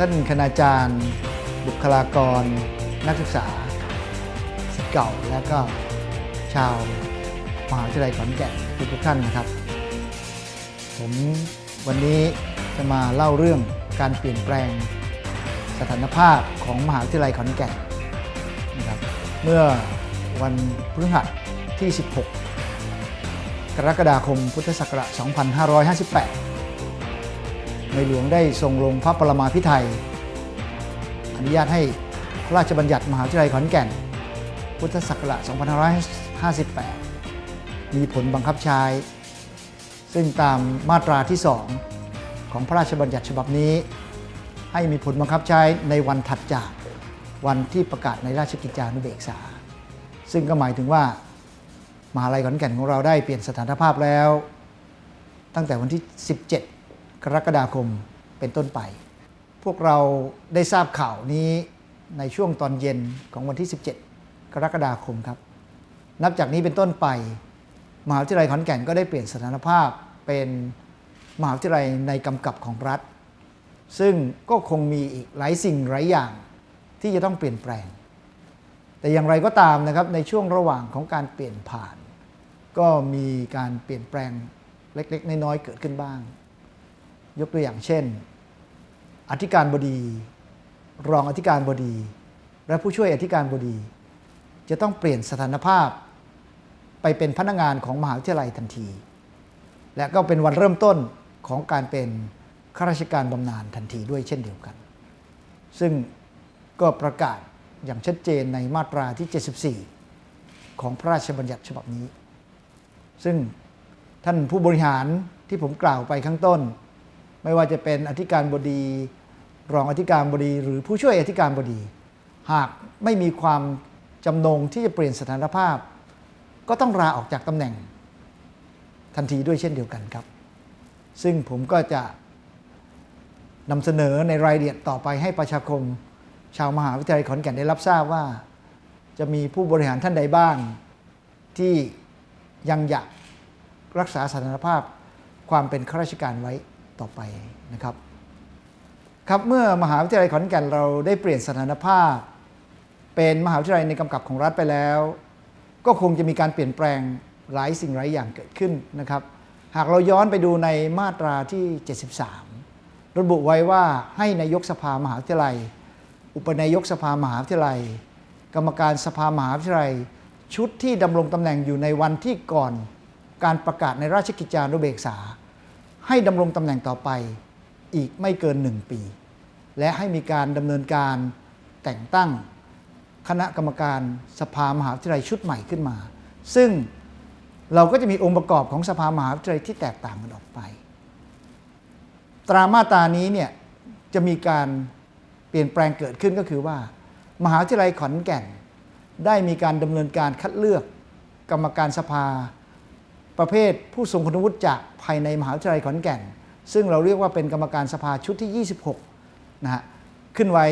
ท่านคณาจารย์ บุคลากร นักศึกษาศิษย์เก่า และก็ชาวมหาวิทยาลัยขอนแก่นทุกท่านนะครับ ผมวันนี้จะมาเล่าเรื่องการเปลี่ยนแปลงสถานภาพของมหาวิทยาลัยขอนแก่นนะครับเมื่อวันพฤหัสที่ 16 กรกฎาคมพุทธศักราช 2558 ในหลวงได้ทรงลงพระปรมาภิไธยอนุญาตให้พระราชบัญญัติมหาวิทยาลัยขอนแก่น พุทธศักราช 2558 มีผลบังคับใช้ ซึ่งตามมาตราที่ 2 ของพระราชบัญญัติฉบับนี้ ให้มีผลบังคับใช้ในวันถัดจากวันที่ประกาศในราชกิจจานุเบกษา ซึ่งก็หมายถึงว่ามหาลัยขอนแก่นของเราได้เปลี่ยนสถานภาพแล้ว ตั้งแต่วันที่ 17 กรกฎาคมเป็นต้นไป พวกเราได้ทราบข่าวนี้ในช่วงตอนเย็นของวันที่ 17 กรกฎาคมครับ นับจากนี้เป็นต้นไป มหาวิทยาลัยขอนแก่นก็ได้เปลี่ยนสถานภาพเป็นมหาวิทยาลัยในกำกับของรัฐ ซึ่งก็คงมีอีกหลายสิ่งหลายอย่างที่จะต้องเปลี่ยนแปลง แต่อย่างไรก็ตามนะครับในช่วงระหว่างของการเปลี่ยนผ่าน ก็มีการเปลี่ยนแปลงเล็ก ๆ น้อยๆเกิดขึ้นบ้าง ยกตัวอย่างเช่น อธิการบดี รองอธิการบดี และผู้ช่วยอธิการบดี จะต้องเปลี่ยนสถานภาพ ไปเป็นพนักงานของมหาวิทยาลัยทันที และก็เป็นวันเริ่มต้นของการเป็นข้าราชการบำนาญทันทีด้วยเช่นเดียวกัน ซึ่งก็ประกาศอย่างชัดเจนในมาตราที่ 74 ของพระราชบัญญัติฉบับนี้ ซึ่งท่านผู้บริหารที่ผมกล่าวไปข้างต้น ไม่ว่าจะเป็นอธิการบดี รองอธิการบดี หรือผู้ช่วยอธิการบดี หากไม่มีความจำนงที่จะเปลี่ยนสถานภาพ ก็ต้องลาออกจากตำแหน่ง ทันทีด้วยเช่นเดียวกันครับ ซึ่งผมก็จะนำเสนอในรายละเอียดต่อไปให้ประชาคม ชาวมหาวิทยาลัยขอนแก่นได้รับทราบว่า จะมีผู้บริหารท่านใดบ้าง ที่ยังอยากรักษาสถานภาพความเป็นข้าราชการไว้ ต่อไปนะครับครับเมื่อมหาวิทยาลัยขอนแก่นเราได้เปลี่ยนสถานภาพ เป็นมหาวิทยาลัยในกำกับของรัฐไปแล้ว ก็คงจะมีการเปลี่ยนแปลงหลายสิ่งหลายอย่างเกิดขึ้นนะครับ หากเราย้อนไปดูในมาตราที่ 73 ระบุไว้ว่าให้นายกสภามหาวิทยาลัย อุปนายกสภามหาวิทยาลัย กรรมการสภามหาวิทยาลัย ชุดที่ดำรงตำแหน่งอยู่ในวันที่ก่อนการประกาศในราชกิจจานุเบกษา ให้ดำรงตำแหน่งต่อไปอีกไม่เกินหนึ่งปี และให้มีการดำเนินการแต่งตั้งคณะกรรมการสภามหาวิทยาลัยชุดใหม่ขึ้นมา ซึ่งเราก็จะมีองค์ประกอบของสภามหาวิทยาลัยที่แตกต่างกันออกไป ตรามาตานี้เนี่ยจะมีการเปลี่ยนแปลงเกิดขึ้นก็คือว่า มหาวิทยาลัยขอนแก่น ได้มีการดำเนินการคัดเลือกกรรมการสภา ประเภทผู้ทรงคุณวุฒิจากภายในมหาวิทยาลัยขอนแก่น ซึ่งเราเรียกว่าเป็นกรรมการสภาชุดที่ 26 นะฮะ ขึ้นไว้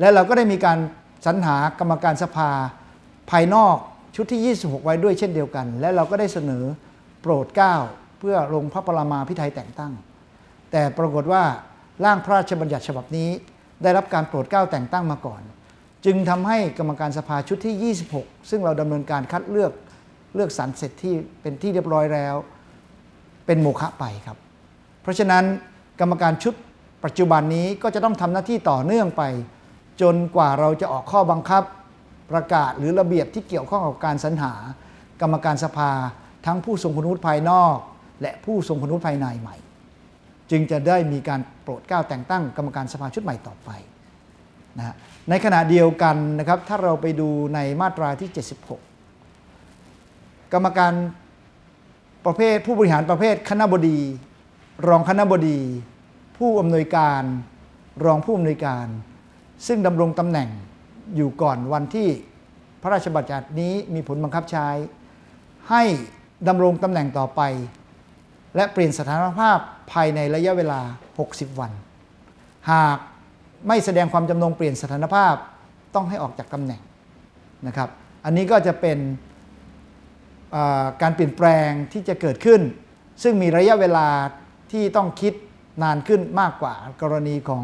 และเราก็ได้มีการสรรหากรรมการสภาภายนอกชุดที่ 26 ไว้ด้วยเช่นเดียวกัน และเราก็ได้เสนอโปรดเกล้าเพื่อลงพระปรมาพิไทยแต่งตั้ง แต่ปรากฏว่าร่างพระราชบัญญัติฉบับนี้ ได้รับการโปรดเกล้าแต่งตั้งมาก่อน จึงทำให้กรรมการสภาชุดที่ 26 ซึ่งเราดำเนินการคัดเลือก เลือกสรรเสร็จที่เป็นที่เรียบร้อยแล้ว เป็นโมฆะไปครับ เพราะฉะนั้นกรรมการชุดปัจจุบันนี้ก็จะต้องทำหน้าที่ต่อเนื่องไป จนกว่าเราจะออกข้อบังคับ ประกาศหรือระเบียบที่เกี่ยวข้องกับการสรรหา กรรมการสภา ทั้งผู้ทรงคุณวุฒิภายนอก และผู้ทรงคุณวุฒิภายในใหม่ จึงจะได้มีการโปรดเกล้าแต่งตั้งกรรมการสภาชุดใหม่ต่อไปนะฮะในขณะเดียวกันนะครับถ้าเราไปดูในมาตราที่ 76 กรรมการประเภทผู้บริหารประเภทคณะบดี รองคณะบดี ผู้อำนวยการ รองผู้อำนวยการ ซึ่งดำรงตำแหน่งอยู่ก่อนวันที่พระราชบัญญัตินี้มีผลบังคับใช้ ให้ดำรงตำแหน่งต่อไป และเปลี่ยนสถานภาพภายในระยะเวลา 60 วัน หากไม่แสดงความจำนงเปลี่ยนสถานภาพต้องให้ออกจากตำแหน่งนะครับ อันนี้ก็จะเป็น การเปลี่ยนแปลงที่จะเกิดขึ้น ซึ่งมีระยะเวลาที่ต้องคิดนานขึ้นมากกว่ากรณีของ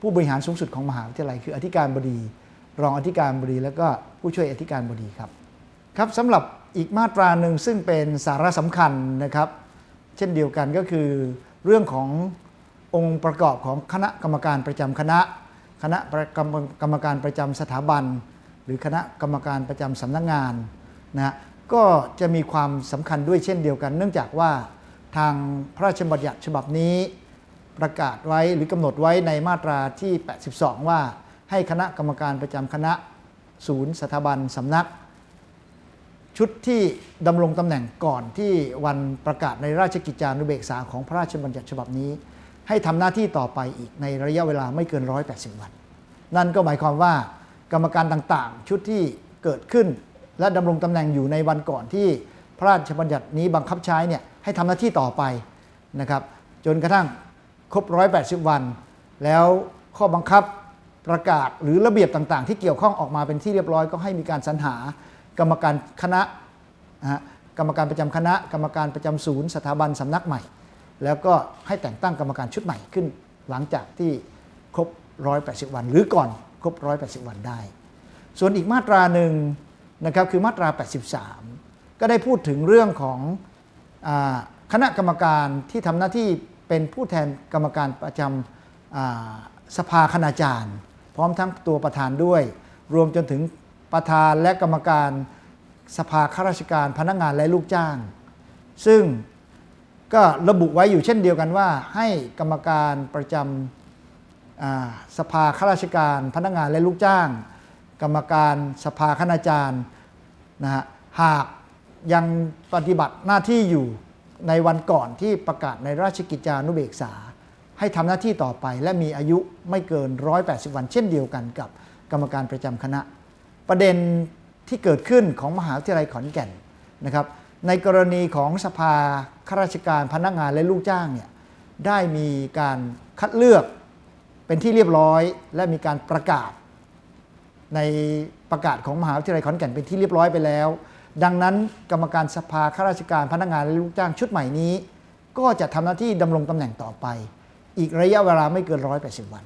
ผู้บริหารสูงสุดของมหาวิทยาลัย คืออธิการบดี รองอธิการบดี แล้วก็ผู้ช่วยอธิการบดีครับครับสำหรับอีกมาตราหนึ่งซึ่งเป็นสาระสำคัญนะครับ เช่นเดียวกันก็คือเรื่องขององค์ประกอบของคณะกรรมการประจำคณะ คณะกรรมกรรมการประจำสถาบัน หรือคณะกรรมการประจำสำนักงานนะฮะ ก็จะมีความสำคัญด้วยเช่นเดียวกัน เนื่องจากว่าทางพระราชบัญญัติฉบับนี้ ประกาศไว้หรือกำหนดไว้ในมาตราที่ 82 ว่าให้คณะกรรมการประจำคณะศูนย์สถาบันสำนัก ชุดที่ดำรงตำแหน่งก่อนที่วันประกาศในราชกิจจานุเบกษาของพระราชบัญญัติฉบับนี้ ให้ทำหน้าที่ต่อไปอีกในระยะเวลาไม่เกิน 180 วัน นั่นก็หมายความว่ากรรมการต่างๆ ชุดที่เกิดขึ้น และดำรงตำแหน่งอยู่ในวันก่อนที่พระราชบัญญัตินี้บังคับใช้เนี่ยให้ทำหน้าที่ต่อไปนะครับ จนกระทั่งครบ 180 วัน แล้วข้อบังคับประกาศหรือระเบียบต่างๆ ที่เกี่ยวข้องออกมาเป็นที่เรียบร้อยก็ให้มีการสรรหากรรมการคณะนะฮะกรรมการประจำคณะ กรรมการประจำศูนย์ สถาบันสำนักใหม่ แล้วก็ให้แต่งตั้งกรรมการชุดใหม่ขึ้น หลังจากที่ครบ 180 วัน หรือก่อนครบ 180 วันได้ ส่วนอีกมาตราหนึ่ง นะครับคือมาตรา 83 ก็ได้พูดถึงเรื่องของอคณะกรรมการที่ทำหน้าที่เป็นผู้แทนกรรมการประจำสภาคณาจารย์ พร้อมทั้งตัวประธานด้วย รวมจนถึงประธานและกรรมการสภาข้าราชการพนักงานและลูกจ้าง ซึ่งก็ระบุไว้อยู่เช่นเดียวกันว่า ให้กรรมการประจำสภาข้าราชการพนักงานและลูกจ้าง กรรมการสภาคณาจารย์นะฮะหากยังปฏิบัติหน้าที่อยู่ในวันก่อนที่ประกาศในราชกิจจานุเบกษา ให้ทำหน้าที่ต่อไป และมีอายุไม่เกิน 180 วัน เช่นเดียวกันกับกรรมการประจำคณะ ประเด็นที่เกิดขึ้นของมหาวิทยาลัยขอนแก่นนะครับ ในกรณีของสภาข้าราชการพนักงานและลูกจ้างเนี่ยได้มีการคัดเลือกเป็นที่เรียบร้อย และมีการประกาศ ในประกาศของมหาวิทยาลัยขอนแก่นเป็นที่เรียบร้อยไปแล้ว ดังนั้นกรรมการสภาข้าราชการพนักงานและลูกจ้างชุดใหม่นี้ ก็จะทำหน้าที่ดำรงตำแหน่งต่อไป อีกระยะเวลาไม่เกิน 180 วัน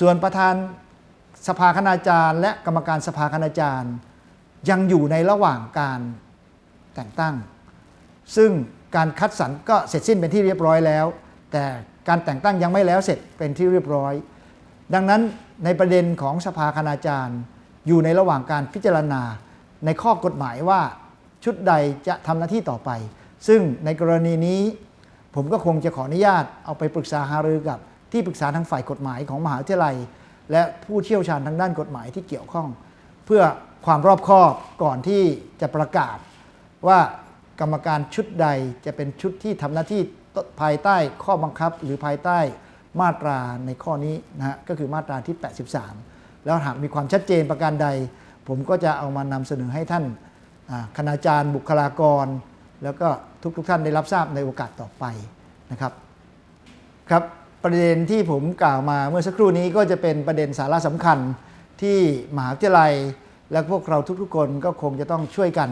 ส่วนประธานสภาคณาจารย์ และกรรมการสภาคณาจารย์ ยังอยู่ในระหว่างการแต่งตั้ง ซึ่งการคัดสรรก็เสร็จสิ้นเป็นที่เรียบร้อยแล้ว แต่การแต่งตั้งยังไม่แล้วเสร็จเป็นที่เรียบร้อย ดังนั้น ในประเด็นของสภาคณาจารย์ อยู่ในระหว่างการพิจารณา ในข้อกฎหมายว่าชุดใดจะทำหน้าที่ต่อไป ซึ่งในกรณีนี้ ผมก็คงจะขออนุญาตเอาไปปรึกษาหารือกับที่ปรึกษาทางฝ่ายกฎหมายของมหาวิทยาลัย และผู้เชี่ยวชาญทางด้านกฎหมายที่เกี่ยวข้อง เพื่อความรอบคอบก่อนที่จะประกาศ ว่ากรรมการชุดใดจะเป็นชุดที่ทำหน้าที่ภายใต้ข้อบังคับ หรือภายใต้ มาตราในข้อนี้นะฮะก็คือมาตราที่ 83 แล้วหากมีความชัดเจนประการใด ผมก็จะเอามานำเสนอให้ท่านคณาจารย์บุคลากร แล้วก็ทุกๆทท่านได้รับทราบในโอกาสต่อไปนะครับครับประเด็นที่ผมกล่าวมาเมื่อสักครู่นี้ก็จะเป็นประเด็นสาระสำคัญที่มหาวิทยาลัย และพวกเราทุกๆคนก็คงจะต้องช่วยกัน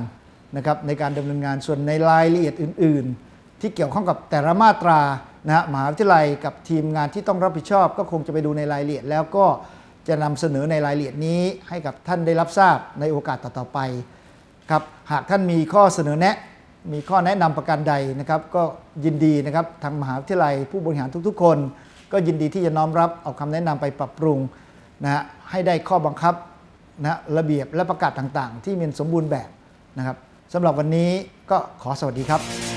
นะครับในการดำเนินงานส่วนในรายละเอียดอื่น ๆ ที่เกี่ยวข้องกับแต่ละมาตรานะฮะมหาวิทยาลัยกับทีมงานที่ต้องรับผิดชอบ ก็คงจะไปดูในรายละเอียด แล้วก็จะนำเสนอในรายละเอียดนี้ให้กับท่านได้รับทราบในโอกาสต่อๆไปครับหากท่านมีข้อเสนอแนะ มีข้อแนะนำประการใดนะครับ ก็ยินดีนะครับทางมหาวิทยาลัยผู้บริหารทุกๆ คน ก็ยินดีที่จะน้อมรับเอาคำแนะนำไปปรับปรุงนะฮะให้ได้ข้อบังคับนะระเบียบและประกาศต่างๆ ที่มีสมบูรณ์แบบนะครับสำหรับวันนี้ก็ขอสวัสดีครับ